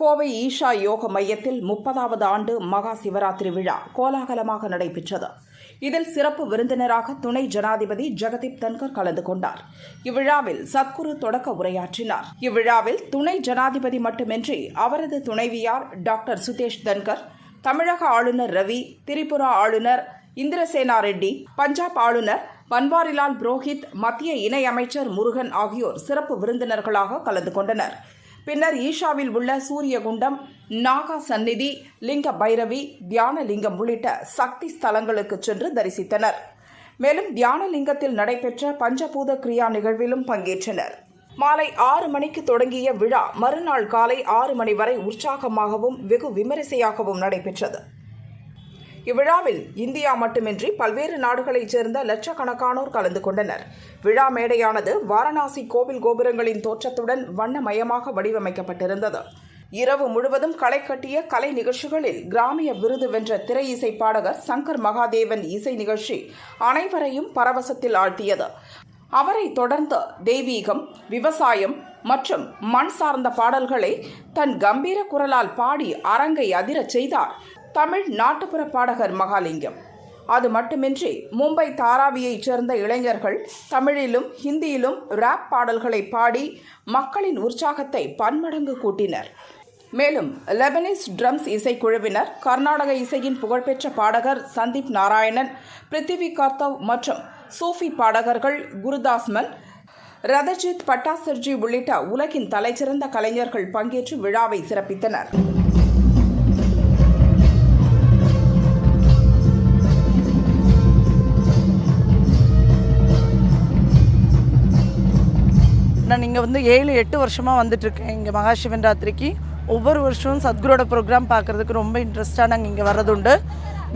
கோவை ஈஷா யோக மையத்தில் முப்பதாவது ஆண்டு மகா சிவராத்திரி விழா கோலாகலமாக நடைபெற்றது. இதில் சிறப்பு விருந்தினராக துணை ஜனாதிபதி ஜெகதீப் தன்கர் கலந்து கொண்டார். இவ்விழாவில் சத்குரு தொடக்க உரையாற்றினார். இவ்விழாவில் துணை ஜனாதிபதி மட்டுமின்றி அவரது துணைவியார் டாக்டர் சுதேஷ் தன்கர் தமிழக ஆளுநர் ரவி திரிபுரா ஆளுநர் இந்திரசேனா ரெட்டி பஞ்சாப் ஆளுநர் பன்வாரிலால் புரோஹித் மத்திய இணையமைச்சர் முருகன் ஆகியோர் சிறப்பு விருந்தினர்களாக கலந்து கொண்டனர். பின்னர் ஈஷாவில் உள்ள சூரியகுண்டம் நாகா சந்நிதி லிங்க பைரவி தியானலிங்கம் உள்ளிட்ட சக்தி ஸ்தலங்களுக்கு சென்று தரிசித்தனர். மேலும் தியானலிங்கத்தில் நடைபெற்ற பஞ்சபூத கிரியா நிகழ்விலும் பங்கேற்றனர். மாலை ஆறு மணிக்கு தொடங்கிய விழா மறுநாள் காலை ஆறு மணி வரை உற்சாகமாகவும் வெகு விமரிசையாகவும் நடைபெற்றது. இவ்விழாவில் இந்தியா மட்டுமின்றி பல்வேறு நாடுகளைச் சேர்ந்த லட்சக்கணக்கானோர் கலந்து கொண்டனர். விழா மேடையானது வாரணாசி கோவில் கோபுரங்களின் தோற்றத்துடன் வண்ணமயமாக வடிவமைக்கப்பட்டிருந்தது. இரவு முழுவதும் களை கட்டிய கலை நிகழ்ச்சிகளில் கிராமிய விருது வென்ற திரை இசை பாடகர் சங்கர் மகாதேவன் இசை நிகழ்ச்சி அனைவரையும் பரவசத்தில் ஆழ்த்தியது. அவரை தொடர்ந்து தெய்வீகம் விவசாயம் மற்றும் மண் சார்ந்த பாடல்களை தன் கம்பீர குரலால் பாடி அரங்கை அதிரச் செய்தார். தமிழ் நாட்டுப்புற பாடகர் மகாலிங்கம். அது மட்டுமின்றி மும்பை தாராவியைச் சேர்ந்த இளைஞர்கள் தமிழிலும் ஹிந்தியிலும் ராப் பாடல்களை பாடி மக்களின் உற்சாகத்தை பன்மடங்கு கூட்டினர். மேலும் லெபனிஸ் ட்ரம்ஸ் இசைக்குழுவினர் கர்நாடக இசையின் புகழ்பெற்ற பாடகர் சந்தீப் நாராயணன் பிருத்திவி கார்த்தவ் மற்றும் சூஃபி பாடகர்கள் குருதாஸ்மன் ரதஜித் பட்டாசர்ஜி உள்ளிட்ட உலகின் தலைசிறந்த கலைஞர்கள் பங்கேற்று விழாவை சிறப்பித்தனர். நான் இங்கே வந்து ஏழு எட்டு வருஷமாக வந்துட்டுருக்கேன் இங்கே மகாசிவன் ராத்திரிக்கு ஒவ்வொரு வருஷமும் சத்குரோட ப்ரோக்ராம் பார்க்குறதுக்கு ரொம்ப இன்ட்ரெஸ்ட்டாக நாங்கள் இங்கே வர்றதுண்டு.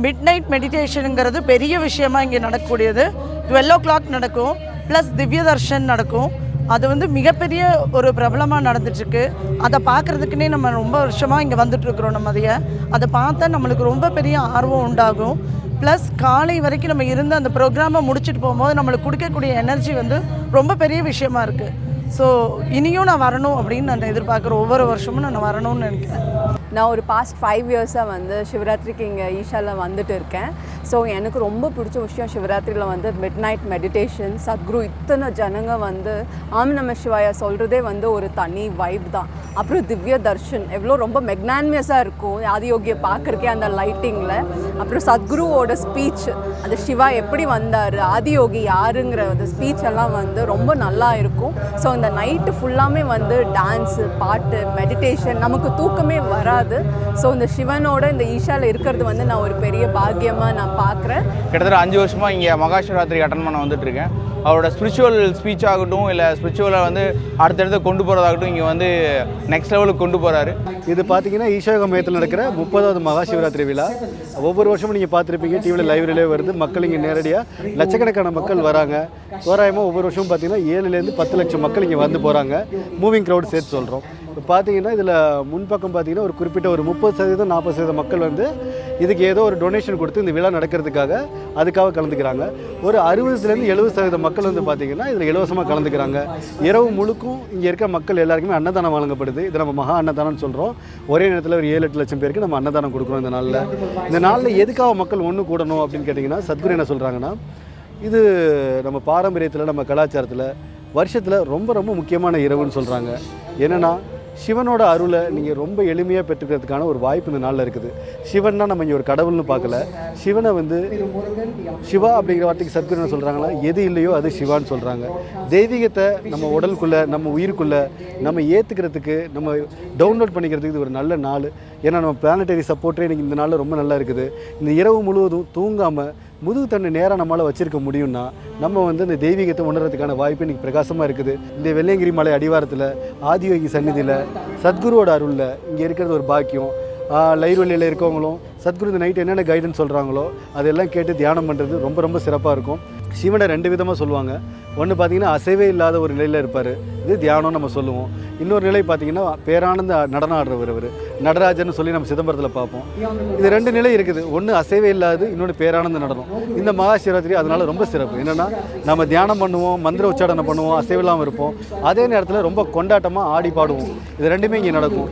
மிட் நைட் மெடிடேஷனுங்கிறது பெரிய விஷயமாக இங்கே நடக்கக்கூடியது. டுவெல் ஓ கிளாக் நடக்கும். ப்ளஸ் திவ்ய தர்ஷன் நடக்கும். அது வந்து மிகப்பெரிய ஒரு பிரபலமாக நடந்துட்டுருக்கு. அதை பார்க்குறதுக்குன்னே நம்ம ரொம்ப வருஷமாக இங்கே வந்துட்டுருக்குறோம் நம்ம அதைய. அதை பார்த்தா நம்மளுக்கு ரொம்ப பெரிய ஆர்வம் உண்டாகும். ப்ளஸ் காலை வரைக்கும் நம்ம இருந்து அந்த ப்ரோக்ராமை முடிச்சுட்டு போகும்போது நம்மளுக்கு கொடுக்கக்கூடிய எனர்ஜி வந்து ரொம்ப பெரிய விஷயமா இருக்குது ஸோ இனியும் நான் வரணும் அப்படின்னு நான் எதிர்பார்க்குற ஒவ்வொரு வருஷமும் நான் வரணும்னு நினைக்கிறேன். நான் ஒரு பாஸ்ட் ஃபைவ் இயர்ஸாக வந்து சிவராத்திரிக்கு இங்கே ஈஷாவில் வந்துட்டு இருக்கேன். ஸோ எனக்கு ரொம்ப பிடிச்ச விஷயம் சிவராத்திரியில் வந்து மிட் நைட் மெடிடேஷன் சத்குரு இத்தனை ஜனங்க வந்து ஆம் நம்ம சிவாயா சொல்கிறதே வந்து ஒரு தனி வைப் தான். அப்புறம் திவ்ய தர்ஷன் எவ்வளோ ரொம்ப மெக்னான்மியஸாக இருக்கும். ஆதியோகியை பார்க்குறக்கே அந்த லைட்டிங்கில் அப்புறம் சத்குருவோட ஸ்பீச் அந்த சிவா எப்படி வந்தார் ஆதியோகி யாருங்கிற அந்த ஸ்பீச் எல்லாம் வந்து ரொம்ப நல்லா இருக்கும். ஸோ இந்த நைட்டு ஃபுல்லாமே வந்து டான்ஸு பாட்டு மெடிடேஷன் நமக்கு தூக்கமே வராது. ஸோ இந்த சிவனோட இந்த ஈஷாவில் இருக்கிறது வந்து நான் ஒரு பெரிய பாக்கியமாக நான் பார்க்குறேன் கிட்டத்தட்ட அஞ்சு வருஷமாக இங்கே மகாசிவராத்திரி அட்டன் பண்ண வந்துட்டு இருக்கேன் அவரோட ஸ்பிரிச்சுவல் ஸ்பீச் ஆகட்டும் இல்லை ஸ்பிரிச்சுவலை வந்து அடுத்தடுத்து கொண்டு போகிறதாகட்டும் இங்கே வந்து நெக்ஸ்ட் லெவலுக்கு கொண்டு போகிறாரு இது பார்த்தீங்கன்னா ஈஷாயோக மையத்தில் நடக்கிற முப்பதாவது மகா சிவராத்திரி விழா. ஒவ்வொரு வருஷமும் நீங்கள் பார்த்துருப்பீங்க டிவியில் லைவ்லேயே வருது. மக்கள் இங்கே நேரடியாக லட்சக்கணக்கான மக்கள் வராங்க. தோராயமாக ஒவ்வொரு வருஷமும் பார்த்தீங்கன்னா ஏழுலேருந்து பத்து லட்சம் மக்கள் இங்கே வந்து போகிறாங்க மூவிங் க்ரௌட் சேர்த்து சொல்கிறோம் இப்போ பார்த்தீங்கன்னா இதில் முன்பக்கம் பார்த்தீங்கன்னா ஒரு குறிப்பிட்ட ஒரு முப்பது சதவீதம் நாற்பது சதவீதம் மக்கள் வந்து இதுக்கு ஏதோ ஒரு டொனேஷன் கொடுத்து இந்த விழா நடக்கிறதுக்காக அதுக்காக கலந்துக்கிறாங்க. ஒரு அறுபதுலேருந்து எழுபது சதவீதம் மக்கள் வந்து பார்த்திங்கன்னா இதில் இலவசமாக கலந்துக்கிறாங்க. இரவு முழுக்கும் இங்கே இருக்க மக்கள் எல்லாருக்குமே அன்னதானம் வழங்கப்படுது. இது நம்ம மகா அன்னதானம்னு சொல்கிறோம் ஒரே நேரத்தில் ஒரு ஏழு எட்டு லட்சம் பேருக்கு நம்ம அன்னதானம் கொடுக்குறோம் இந்த நாளில். இந்த நாளில் எதுக்காக மக்கள் ஒன்று கூடணும் அப்படின்னு கேட்டிங்கன்னா சத்குரு என்ன சொல்கிறாங்கன்னா இது நம்ம பாரம்பரியத்தில் நம்ம கலாச்சாரத்தில் வருஷத்தில் ரொம்ப ரொம்ப முக்கியமான இரவுன்னு சொல்கிறாங்க என்னென்னா சிவனோட அருளை நீங்கள் ரொம்ப எளிமையாக பெற்றுக்கிறதுக்கான ஒரு வாய்ப்பு இந்த நாளில் இருக்குது. சிவன்னா நம்ம இங்கே ஒரு கடவுள்னு பார்க்கல. சிவனை வந்து சிவா அப்படிங்கிற வார்த்தைக்கு சத்குரு என்ன எது இல்லையோ அது சிவான்னு சொல்கிறாங்க தெய்வீகத்தை நம்ம உடலுக்குள்ளே நம்ம உயிருக்குள்ளே நம்ம ஏற்றுக்கிறதுக்கு நம்ம டவுன்லோட் பண்ணிக்கிறதுக்கு இது ஒரு நல்ல நாள். ஏன்னா நம்ம பிளானட்டரி சப்போர்ட்டே இன்றைக்கி இந்த நாளில் ரொம்ப நல்லா இருக்குது. இந்த இரவு முழுவதும் தூங்காமல் முதுகு தண்ணி நேராக நம்மளால் வச்சுருக்க முடியும்னா நம்ம வந்து இந்த தெய்வீகத்தை உணர்றதுக்கான வாய்ப்பு இன்றைக்கி பிரகாசமாக இருக்குது. இந்த வெள்ளையங்கிரி மலை அடிவாரத்தில் ஆதியோகி சந்நிதியில் சத்குருவோட அருளில் இங்கே இருக்கிறது ஒரு பாக்கியம். லைர்வெளியில் இருக்கவங்களும் சத்குரு இந்த நைட் என்னென்ன கைடன்ஸ் சொல்கிறாங்களோ அதெல்லாம் கேட்டு தியானம் பண்ணுறது ரொம்ப ரொம்ப சிறப்பாக இருக்கும். சிவனை ரெண்டு விதமாக சொல்லுவாங்க. ஒன்று பார்த்தீங்கன்னா அசைவே இல்லாத ஒரு நிலையில் இருப்பார். இது தியானம் நம்ம சொல்லுவோம். இன்னொரு நிலை பார்த்தீங்கன்னா பேரானந்த நடனம் ஆடுறவர் அவர். நடராஜன் சொல்லி நம்ம சிதம்பரத்தில் பார்ப்போம். இது ரெண்டு நிலை இருக்குது. ஒன்று அசைவே இல்லாது இன்னொன்று பேரானந்த நடனம். இந்த மகா சிவராத்திரி ரொம்ப சிறப்பு. என்னென்னா நம்ம தியானம் பண்ணுவோம் மந்திர உச்சாடனை பண்ணுவோம் அசைவில்லாமல் இருப்போம். அதே நேரத்தில் ரொம்ப கொண்டாட்டமாக ஆடி பாடுவோம். இது ரெண்டுமே இங்கே நடக்கும்.